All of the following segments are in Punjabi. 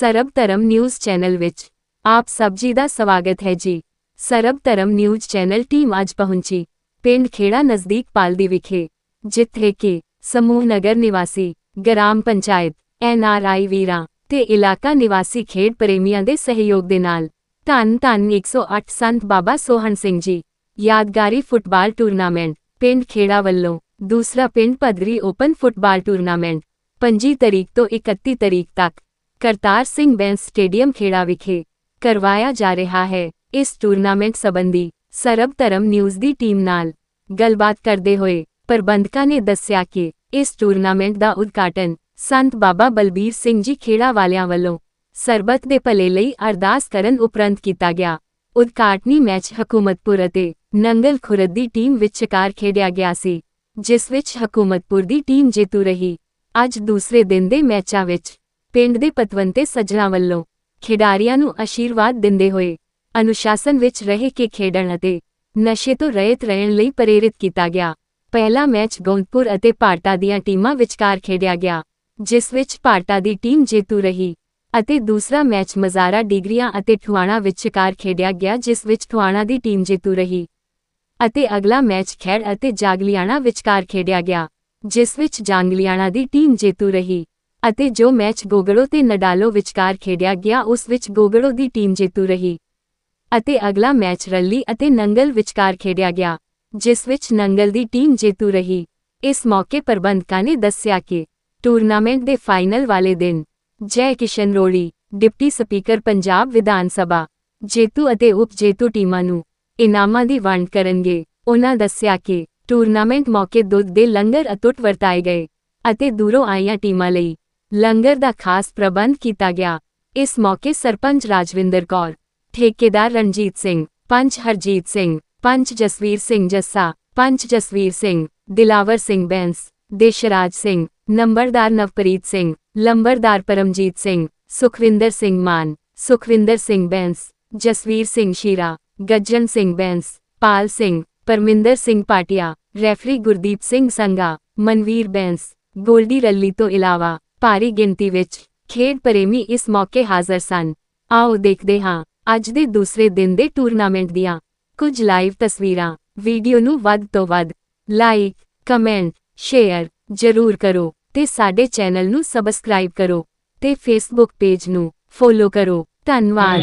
ਸਰਬ ਧਰਮ ਨਿਊਜ਼ ਚੈਨਲ ਵਿੱਚ ਆਪ ਸਭ ਜੀ ਦਾ ਸਵਾਗਤ ਹੈ ਜੀ। Sarab Dharam news channel team ਅੱਜ ਪਹੁੰਚੀ ਪਿੰਡ ਖੇੜਾ ਨਜ਼ਦੀਕ ਪਾਲਦੀ ਵਿਖੇ, ਜਿੱਥੇ ਕਿ ਸਮੂਹ ਨਗਰ ਨਿਵਾਸੀ, ਗ੍ਰਾਮ ਪੰਚਾਇਤ ਐਨਆਰਆਈ ਵੀਰਾਂ ਤੇ ਇਲਾਕਾ ਨਿਵਾਸੀ ਖੇਡ ਪ੍ਰੇਮੀਆਂ ਦੇ ਸਹਿਯੋਗ ਦੇ ਨਾਲ ਧੰਨ ਧੰਨ 108 ਸੰਤ ਬਾਬਾ ਸੋਹਣ ਸਿੰਘ ਜੀ। ਯਾਦਗਾਰੀ ਫੁੱਟਬਾਲ ਟੂਰਨਾਮੈਂਟ, ਪਿੰਡ ਖੇੜਾ ਵੱਲੋਂ ਦੂਸਰਾ ਪਿੰਡ ਪਦਰੀ ਓਪਨ ਫੁੱਟਬਾਲ ਟੂਰਨਾਮੈਂਟ 25 ਤਰੀਕ ਤੋਂ 31 ਤਰੀਕ ਤੱਕ ਕਰਤਾਰ ਸਿੰਘ ਬੈਂਸ ਸਟੇਡੀਅਮ ਖੇੜਾ ਵਿਖੇ ਕਰਵਾਇਆ ਜਾ ਰਿਹਾ ਹੈ। ਇਸ ਟੂਰਨਾਮੈਂਟ ਸੰਬੰਧੀ ਸਰਬ ਧਰਮ ਨਿਊਜ਼ ਦੀ ਟੀਮ ਨਾਲ ਗੱਲਬਾਤ ਕਰਦੇ ਹੋਏ ਪ੍ਰਬੰਧਕਾਂ ਨੇ ਦੱਸਿਆ ਕਿ ਇਸ ਟੂਰਨਾਮੈਂਟ ਦਾ ਉਦਘਾਟਨ ਸੰਤ ਬਾਬਾ ਬਲਬੀਰ ਸਿੰਘ ਜੀ ਖੇੜਾ ਵਾਲਿਆਂ ਵੱਲੋਂ ਸਰਬਤ ਦੇ ਭਲੇ ਲਈ ਅਰਦਾਸ ਕਰਨ ਉਪਰੰਤ ਕੀਤਾ ਗਿਆ। ਉਦਘਾਟਨੀ ਮੈਚ ਹਕੂਮਤਪੁਰ ਅਤੇ ਨੰਗਲ ਖੁਰਦ ਦੀ ਟੀਮ ਵਿਚਕਾਰ ਖੇਡਿਆ ਗਿਆ ਸੀ, ਜਿਸ ਵਿੱਚ ਹਕੂਮਤਪੁਰ ਦੀ ਟੀਮ ਜੇਤੂ ਰਹੀ। ਅੱਜ ਦੂਸਰੇ ਦਿਨ ਦੇ ਮੈਚਾਂ ਵਿੱਚ ਪਿੰਡ ਦੇ ਪਤਵੰਤੇ ਸੱਜਣਾ ਵੱਲੋਂ ਖਿਡਾਰੀਆਂ ਨੂੰ ਅਸ਼ੀਰਵਾਦ ਦਿੰਦੇ ਹੋਏ ਅਨੁਸ਼ਾਸਨ ਵਿੱਚ ਰਹਿ ਕੇ ਖੇਡਣ ਅਤੇ ਨਸ਼ੇ ਤੋਂ ਰਹਿਤ ਰਹਿਣ ਲਈ ਪ੍ਰੇਰਿਤ ਕੀਤਾ ਗਿਆ। ਪਹਿਲਾ ਮੈਚ ਗੋਂਦਪੁਰ ਅਤੇ ਪਾਟਾ ਦੀਆਂ ਟੀਮਾਂ ਵਿਚਕਾਰ ਖੇਡਿਆ ਗਿਆ, ਜਿਸ ਵਿੱਚ ਪਾਟਾ ਦੀ ਟੀਮ ਜੇਤੂ ਰਹੀ ਅਤੇ ਦੂਸਰਾ ਮੈਚ ਮਜ਼ਾਰਾ ਡਿਗਰੀਆਂ ਅਤੇ ਠੁਆਣਾ ਵਿਚਕਾਰ ਖੇਡਿਆ ਗਿਆ, ਜਿਸ ਵਿੱਚ ਠੁਆਣਾ ਦੀ ਟੀਮ ਜੇਤੂ ਰਹੀ ਅਤੇ ਅਗਲਾ ਮੈਚ ਖੈੜ ਅਤੇ ਜਾਗਲੀਆਣਾ ਵਿਚਕਾਰ ਖੇਡਿਆ ਗਿਆ, ਜਿਸ ਵਿੱਚ ਜਾਗਲੀਆਣਾ ਦੀ ਟੀਮ ਜੇਤੂ ਰਹੀ। ਅਤੇ ਜੋ ਮੈਚ ਗੋਗੜੋ ਤੇ ਨਡਾਲੋ ਵਿਚਕਾਰ ਖੇਡਿਆ ਗਿਆ, ਉਸ ਵਿੱਚ ਗੋਗੜੋ ਦੀ ਟੀਮ ਜੇਤੂ ਰਹੀ ਅਤੇ ਅਗਲਾ ਮੈਚ ਰੱਲੀ ਅਤੇ ਨੰਗਲ ਵਿਚਕਾਰ ਖੇਡਿਆ ਗਿਆ, ਜਿਸ ਵਿੱਚ ਨੰਗਲ ਦੀ ਟੀਮ ਜੇਤੂ ਰਹੀ। ਇਸ ਮੌਕੇ ਪ੍ਰਬੰਧਕਾਂ ਨੇ ਦੱਸਿਆ ਕਿ ਟੂਰਨਾਮੈਂਟ ਦੇ ਫਾਈਨਲ ਵਾਲੇ ਦਿਨ ਜੈ ਕਿਸ਼ਨ ਰੋੜੀ, ਡਿਪਟੀ ਸਪੀਕਰ ਪੰਜਾਬ ਵਿਧਾਨ ਸਭਾ, ਜੇਤੂ ਅਤੇ ਉਪ ਜੇਤੂ ਟੀਮਾਂ ਨੂੰ ਇਨਾਮਾਂ ਦੀ ਵੰਡ ਕਰਨਗੇ। ਉਹਨਾਂ ਦੱਸਿਆ ਕਿ ਟੂਰਨਾਮੈਂਟ ਮੌਕੇ ਦੁੱਧ ਦੇ ਲੰਗਰ ਅਤੁੱਟ ਵਰਤਾਏ ਗਏ ਅਤੇ ਦੂਰੋਂ ਆਈਆਂ ਟੀਮਾਂ ਲਈ ਲੰਗਰ ਦਾ ਖਾਸ ਪ੍ਰਬੰਧ ਕੀਤਾ ਗਿਆ ਇਸ ਮੌਕੇ ਸਰਪੰਚ ਰਾਜਵਿੰਦਰ ਕੌਰ ਠੇਕੇਦਾਰ ਰਣਜੀਤ ਸਿੰਘ ਪੰਚ ਹਰਜੀਤ ਸਿੰਘ ਪੰਚ ਜਸਵੀਰ ਸਿੰਘ ਜੱਸਾ ਪੰਚ ਜਸਵੀਰ ਸਿੰਘ ਦਿਲਾਵਰ ਸਿੰਘ ਬੈਂਸ ਦੇਸ਼ਰਾਜ ਸਿੰਘ ਨੰਬਰਦਾਰ ਨਵਪ੍ਰੀਤ ਸਿੰਘ ਲੰਬਰਦਾਰ ਪਰਮਜੀਤ ਸਿੰਘ ਸੁਖਵਿੰਦਰ ਸਿੰਘ ਮਾਨ ਸੁਖਵਿੰਦਰ ਸਿੰਘ ਬੈਂਸ ਜਸਵੀਰ ਸਿੰਘ ਸ਼ੀਰਾ ਗੱਜਨ ਸਿੰਘ ਬੈਂਸ ਪਾਲ ਸਿੰਘ ਪਰਮਿੰਦਰ ਸਿੰਘ ਪਾਟਿਆ ਰੈਫਰੀ ਗੁਰਦੀਪ ਸਿੰਘ ਸੰਗਾ ਮਨਵੀਰ ਬੈਂਸ ਗੋਲਡੀ ਰੱਲੀ ਤੋਂ ਇਲਾਵਾ ਭਾਰੀ ਗਿਣਤੀ ਵਿੱਚ ਖੇਡ ਪ੍ਰੇਮੀ ਇਸ ਮੌਕੇ ਹਾਜ਼ਰ ਸਨ। ਆਓ ਦੇਖਦੇ ਹਾਂ, ਅੱਜ ਦੇ ਦੂਸਰੇ ਦਿਨ ਦੇ ਟੂਰਨਾਮੈਂਟ ਦੀਆਂ ਕੁਝ ਲਾਈਵ ਤਸਵੀਰਾਂ। ਵੀਡੀਓ ਨੂੰ ਵੱਧ ਤੋਂ ਵੱਧ ਲਾਈਕ, ਕਮੈਂਟ, ਸ਼ੇਅਰ ਜ਼ਰੂਰ ਕਰੋ ਤੇ ਸਾਡੇ ਚੈਨਲ ਨੂੰ ਸਬਸਕ੍ਰਾਈਬ ਕਰੋ ਤੇ ਫੇਸਬੁੱਕ ਪੇਜ ਨੂੰ ਫੋਲੋ ਕਰੋ। ਧੰਨਵਾਦ।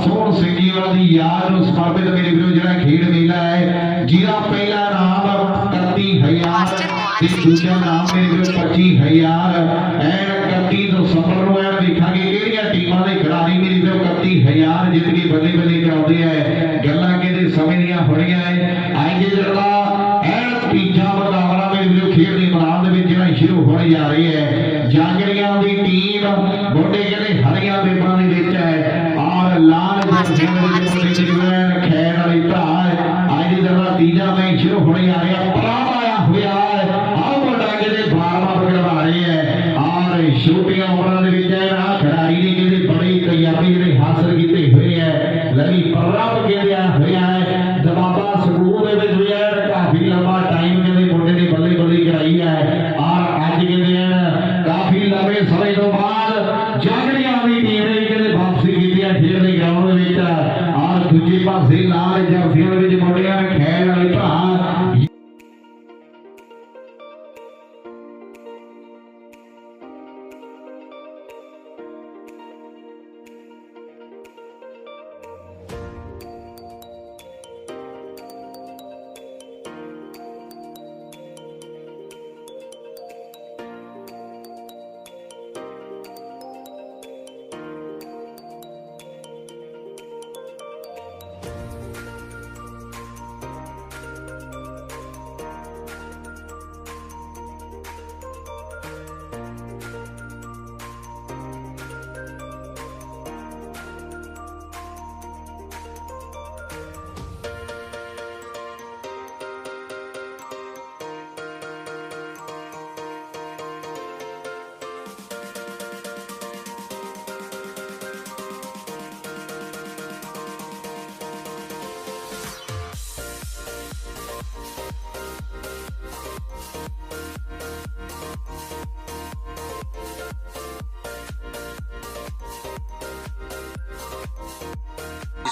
ਨਵਸੋਹਣ ਸਿੰਘ ਜੀ ਉਹਨਾਂ ਦੀ ਯਾਦ ਨੂੰ ਸਮਰਪਿਤ ਮੇਰੇ ਵੀਰੋ ਜਿਹੜਾ ਖੇਡ ਮੇਲਾ ਹੈ ਜਿਹਦਾ ਪਹਿਲਾ ਨਾਮ 31000 ਤੇ ਦੂਜਾ ਨਾਮ ਮੇਰੇ ਵੀਰੋ 25000 ਐਨ 31 ਤੋਂ ਸਫਲ ਨੂੰ ਐਨ ਦੇਖਾਂਗੇ ਕਿਹੜੀਆਂ ਟੀਮਾਂ ਦੇ ਖਿਡਾਰੀ ਮੇਰੇ ਵੀਰੋ 31000 ਜਿੱਤ ਕੇ ਬੱਲੇ ਬੱਲੇ ਕਰਾਉਂਦੇ ਐ ਗੱਲਾਂ ਕਿਹਦੇ ਸਮੇਂ ਦੀਆਂ ਹੋਣੀਆਂ ਐ ਆਈਏ ਜਰਲਾ ਐਨ ਤੀਜਾ ਬਦਾਵਲਾ ਮੇਰੇ ਵੀਰੋ ਖੇਡ ਦੇ ਮੈਦਾਨ ਦੇ ਵਿੱਚ ਜਿਹੜਾ ਸ਼ੁਰੂ ਹੋਣ ਜਾ ਰਹੀ ਹੈ। ਜਾਗਰੀਆਂ ਦੀ ਟੀਮ ਬੋਡੇ ਕਹਿੰਦੇ ਹਰੀਆਂ ਦੇ ਬਾਣੇ ਵਿੱਚ ਹੈ ਅੱਜ ਜਿਹੜਾ ਤੀਜਾ ਮੈਚ ਸ਼ੁਰੂ ਹੋਣ ਜਾ ਰਿਹਾ ਪ੍ਰਾਪ ਆਇਆ ਹੋਇਆ ਹੈ ਆਹ ਮੁੰਡਾ ਜਿਹੜੇ ਬਾਰਵਾ ਖਿਡਵਾ ਰਹੇ ਹੈ ਔਰ ਛੋਟੀਆਂ ਉਮਰਾਂ ਦੇ ਵਿੱਚ ਹੈ ਨਾ ਖਿਡਾਰੀ ਨੇ ਜਿਹੜੇ ਬੜੇ ਕਾਮਯਾਬੀ ਜਿਹੜੇ ਹਾਸਲ ਕੀਤੇ ਹੋਏ ਹੈ ਲੜੀ ਪ੍ਰਾਪ ਖੇਡਿਆ ਹੋਇਆ ਹੈ ਦਬਾਬਾ ਸਕੂਲ ਦੇ ਵਿੱਚ ਵੀ ਹੈ ਕਾਫੀ ਲੰਬਾ ਟਾਈਮ ਕਹਿੰਦੇ ਮੁੰਡੇ ਨੇ ਬੱਲੇ ਬੱਲੇ ਕਰਾਈ ਔਰ ਦੂਜੇ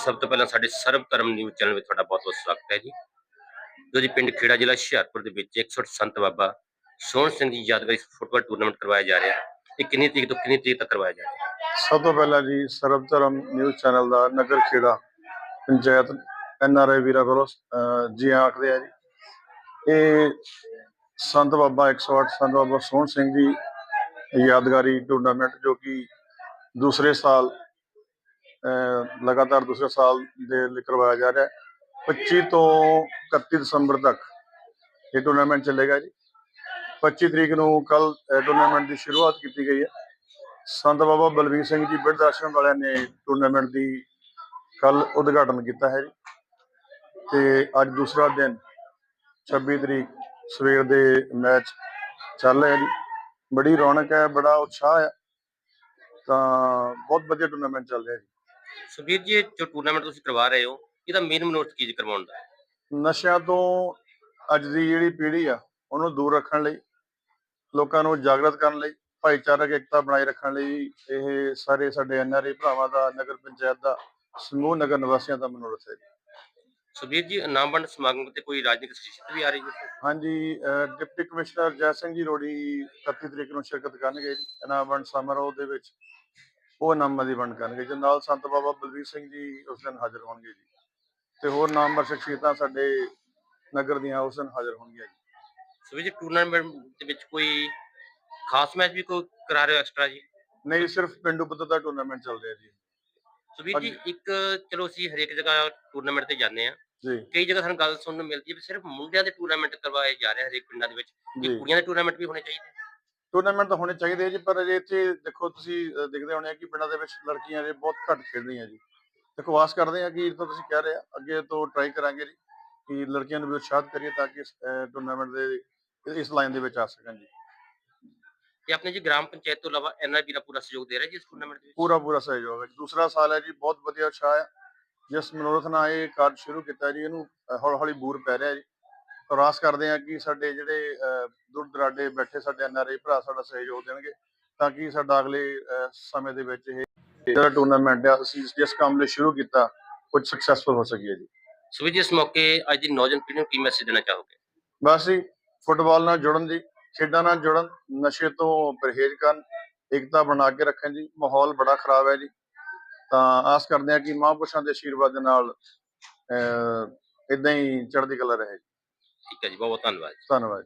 ਸਭ ਤੋਂ ਪਹਿਲਾਂ ਸਾਡੇ ਸਰਬ ਧਰਮ ਨਿਊਜ਼ ਚੈਨਲ ਵਿੱਚ ਤੁਹਾਡਾ ਬਹੁਤ ਬਹੁਤ ਸਵਾਗਤ ਹੈ ਜੀ। ਜੋ ਜੀ, ਪਿੰਡ ਖੇੜਾ ਜ਼ਿਲ੍ਹਾ ਹੁਸ਼ਿਆਰਪੁਰ ਦੇ ਵਿੱਚ 108 ਸੰਤ ਬਾਬਾ ਸੋਹਣ ਸਿੰਘ ਜੀ ਯਾਦਗਾਰੀ ਫੁੱਟਬਾਲ ਟੂਰਨਾਮੈਂਟ ਕਰਵਾਇਆ ਜਾ ਰਿਹਾ ਹੈ। ਇਹ ਕਿੰਨੀ ਤਰੀਕ ਤੋਂ ਕਿੰਨੀ ਤਰੀਕ ਤੱਕ ਕਰਵਾਇਆ ਜਾ ਰਿਹਾ ਹੈ? ਸਭ ਤੋਂ ਪਹਿਲਾਂ ਜੀ Sarab Dharam news channel the Nagar Khera panchayat N R I ਵੀਰਾਂ ਵੱਲੋਂ ਜੀ ਆਖਦੇ ਆ ਜੀ। ਇਹ ਸੰਤ ਬਾਬਾ 108 ਸੰਤ ਬਾਬਾ ਸੋਹਣ ਸਿੰਘ ਜੀ ਯਾਦਗਾਰੀ ਟੂਰਨਾਮੈਂਟ ਜੋ ਕਿ ਦੂਸਰੇ ਸਾਲ ਲਗਾਤਾਰ ਦੂਸਰੇ ਸਾਲ ਦੇ ਲਈ ਕਰਵਾਇਆ ਜਾ ਰਿਹਾ ਹੈ। 25 ਤੋਂ 31 ਦਸੰਬਰ ਤੱਕ ਇਹ ਟੂਰਨਾਮੈਂਟ ਚੱਲੇਗਾ ਜੀ। 25 ਤਰੀਕ ਨੂੰ ਕੱਲ ਟੂਰਨਾਮੈਂਟ ਦੀ ਸ਼ੁਰੂਆਤ ਕੀਤੀ ਗਈ ਹੈ। ਸੰਤ ਬਾਬਾ ਬਲਵੀਰ ਸਿੰਘ ਜੀ ਬਿਰਧ ਆਸ਼ਰਮ ਵਾਲਿਆਂ ਨੇ ਟੂਰਨਾਮੈਂਟ ਦੀ ਕੱਲ ਉਦਘਾਟਨ ਕੀਤਾ ਹੈ ਜੀ। ਤੇ ਅੱਜ ਦੂਸਰਾ ਦਿਨ 26 ਤਰੀਕ ਸਵੇਰ ਦੇ ਮੈਚ ਚੱਲ ਰਿਹਾ ਜੀ। ਬੜੀ ਰੌਣਕ ਹੈ, ਬੜਾ ਉਤਸ਼ਾਹ ਹੈ। ਤਾਂ ਬਹੁਤ ਵਧੀਆ ਟੂਰਨਾਮੈਂਟ ਚੱਲ ਰਿਹਾ ਜੀ। ਸੁਬੀਰ ਜੀ ਇਹ ਜੋ ਟੂਰਨਾਮੈਂਟ ਤੁਸੀਂ ਕਰਵਾ ਰਹੇ ਹੋ ਇਹਦਾ ਮੇਨ ਮਨੋਰਥ ਕੀ ਜੀ ਕਰਵਾਉਣ ਦਾ? ਨਸ਼ਿਆਂ ਤੋਂ ਅੱਜ ਦੀ ਜਿਹੜੀ ਪੀੜ੍ਹੀ ਆ ਉਹਨੂੰ ਦੂਰ ਰੱਖਣ ਲਈ ਲੋਕਾਂ ਨੂੰ ਜਾਗਰਤ ਕਰਨ ਲਈ ਭਾਈਚਾਰਕ ਏਕਤਾ ਬਣਾਈ ਰੱਖਣ ਲਈ ਇਹ ਸਾਰੇ ਸਾਡੇ ਐਨਆਰਏ ਭਰਾਵਾਂ ਦਾ ਨਗਰ ਪੰਚਾਇਤ ਦਾ ਸਮੂਹ ਨਗਰ ਨਿਵਾਸੀਆਂ ਦਾ ਮਨੋਰਥ ਹੈ। ਸੁਬੀਰ ਜੀ ਵੰਡ ਸਮਾਗਮ ਤੇ ਕੋਈ ਰਾਜਨੀਤਿਕ ਸ਼ਖਸੀਅਤ ਵੀ ਆ ਰਹੀ ਹੈ? ਹਾਂਜੀ ਡਿਪਟੀ ਕਮਿਸ਼ਨਰ ਜੈ ਸਿੰਘ ਜੀ ਰੋੜੀ 31 ਤਰੀਕ ਨੂੰ ਸ਼ਿਰਕਤ ਕਰਨਗੇ। ਵੰਡ ਸਮਾਰੋਹ ਦੇ ਵਿੱਚ ਉਹ ਇਨਾਮਾਂ ਦੀ ਵੰਡ ਕਰਨਗੇ। ਜੀ ਨਾਲ ਸੰਤ ਬਾਬਾ ਬਲਵੀਰ ਸਿੰਘ ਜੀ ਉਸ ਦਿਨ ਹਾਜ਼ਰ ਹੋਣਗੇ ਜੀ। ਤੇ ਹੋਰ ਨਾਮਵਰ ਸ਼ਖਸੀਅਤਾਂ ਸਾਡੇ ਨਗਰ ਦੀਆਂ ਉਸ ਦਿਨ ਹਾਜ਼ਰ ਹੋਣਗੀਆਂ ਜੀ। ਸੁਬੀਰ ਜੀ ਟੂਰਨਾਮੈਂਟ ਦੇ ਵਿੱਚ ਕੋਈ ਖਾਸ ਮੈਚ ਵੀ ਕੋਈ ਕਰਾ ਰਹੇ ਹੋ ਐਕਸਟਰਾ ਜੀ? ਨਹੀਂ ਸਿਰਫ ਪਿੰਡੂ ਪੱਧਰ ਦਾ ਟੂਰਨਾਮੈਂਟ ਚੱਲ ਰਿਹਾ ਜੀ। ਸੁਬੀਰ ਜੀ ਇੱਕ ਚਲੋ ਅਸੀਂ ਹਰੇਕ ਜਗ੍ਹਾ ਟੂਰਨਾਮੈਂਟ ਤੇ ਜਾਂਦੇ ਆ ਜੀ। ਕਈ ਜਗ੍ਹਾ ਸਾਨੂੰ ਗੱਲ ਸੁਣਨ ਨੂੰ ਮਿਲਦੀ ਹੈ ਵੀ ਸਿਰਫ ਮੁੰਡਿਆਂ ਦੇ ਟੂਰਨਾਮੈਂਟ ਕਰਵਾਏ ਜਾ ਰਹੇ ਹਰੇਕ ਪਿੰਡਾਂ ਦੇ ਵਿੱਚ। ਜੀ। ਕੁੜੀਆਂ ਦੇ ਟੂਰਨਾਮੈਂਟ ਵੀ ਹੋਣੇ ਚਾਹੀਦੇ। ਟੂਰਨਾਮੈਂਟ ਤਾਂ ਹੋਣੇ ਚਾਹੀਦੇ ਆ ਜੀ ਪਰ ਅਜੇ ਇੱਥੇ ਦੇਖੋ ਤੁਸੀਂ ਦੇਖਦੇ ਹੋਣੇ ਆ ਕਿ ਪਿੰਡਾਂ ਦੇ ਵਿੱਚ ਲੜਕੀਆਂ ਜੇ ਬਹੁਤ ਘੱਟ ਖੇਡ ਰਹੀਆਂ ਜੀ। ਦੇਖੋ ਆਸ ਕਰਦੇ ਆ ਕਿ ਜਿੱਦਾਂ ਤੁਸੀਂ ਕਹਿ ਰਹੇ ਆ ਅੱਗੇ ਤੋਂ ਟਰਾਈ ਕਰਾਂਗੇ ਜੀ ਕਿ ਲੜਕੀਆਂ ਨੂੰ ਵੀ ਉਤਸ਼ਾਹਿਤ ਕਰੀਏ ਤਾਂ ਕਿ ਟੂਰਨਾਮੈਂਟ ਦੇ ਇਸ ਲਾਈਨ ਦੇ ਵਿੱਚ ਆ ਸਕਣ ਜੀ। ਤੇ ਆਪਣੇ ਜੀ ਗ੍ਰਾਮ ਪੰਚਾਇਤ ਤੋਂ ਇਲਾਵਾ ਐਨਆਰਬੀ ਦਾ ਪੂਰਾ ਸਹਿਯੋਗ ਦੇ ਰਿਹਾ ਜੀ ਇਸ ਟੂਰਨਾਮੈਂਟ ਦੇ ਵਿੱਚ? ਪੂਰਾ ਪੂਰਾ ਸਹਿਯੋਗ ਹੈ ਜੀ। ਦੂਸਰਾ ਸਾਲ ਹੈ ਜੀ ਬਹੁਤ ਵਧੀਆ ਉਤਸ਼ਾਹ ਹੈ ਜਿਸ ਮਨੋਰਥ ਨਾਲ ਇਹ ਕਾਰਜ ਸ਼ੁਰੂ ਕੀਤਾ ਜੀ ਇਹਨੂੰ ਹੌਲੀ ਹੌਲੀ ਬੂਰ ਪੈ ਰਿਹਾ ਜੀ। ਆਸ ਕਰਦੇ ਆ ਕਿ ਸਾਡੇ ਜਿਹੜੇ ਦੂਰ ਦਰਾਡੇ ਬੈਠੇ ਸਾਡੇ ਐਨਆਰਆਈ ਭਰਾ ਸਾਡਾ ਸਹਿਯੋਗ ਦੇਣਗੇ ਤਾਂ ਕਿ ਸਾਡਾ ਅਗਲੇ ਸਮੇਂ ਦੇ ਵਿੱਚ ਇਹ ਜਿਹੜਾ ਟੂਰਨਾਮੈਂਟ ਹੈ ਅਸੀਂ ਜਿਸ ਕੰਮ ਲਈ ਸ਼ੁਰੂ ਕੀਤਾ ਕੁਝ ਸਕਸੈਸਫੁਲ ਹੋ ਸਕੀਏ ਜੀ। ਸੁਬੀਰ ਜੀ ਇਸ ਮੌਕੇ ਅੱਜ ਦੀ ਨੌਜਵਾਨ ਪੀੜ੍ਹੀ ਨੂੰ ਕੀ ਮੈਸੇਜ ਦੇਣਾ ਚਾਹੋਗੇ? ਬਸ ਜੀ ਫੁੱਟਬਾਲ ਨਾਲ ਜੁੜਨ ਜੀ ਖੇਡਾਂ ਨਾਲ ਜੁੜਨ ਨਸ਼ੇ ਤੋਂ ਪਰਹੇਜ਼ ਕਰਨ ਏਕਤਾ ਬਣਾ ਕੇ ਰੱਖਣ ਜੀ ਮਾਹੌਲ ਬੜਾ ਖਰਾਬ ਹੈ ਜੀ। ਤਾਂ ਆਸ ਕਰਦੇ ਹਾਂ ਕਿ ਮਹਾਂਪੁਰਸ਼ਾਂ ਦੇ ਆਸ਼ੀਰਵਾਦ ਦੇ ਨਾਲ ਇਦਾਂ ਹੀ ਚੜ੍ਹਦੀ ਕਲਾ ਰਹੇ ਠੀਕ ਹੈ ਜੀ ਬਹੁਤ ਬਹੁਤ ਧੰਨਵਾਦ ਧੰਨਵਾਦ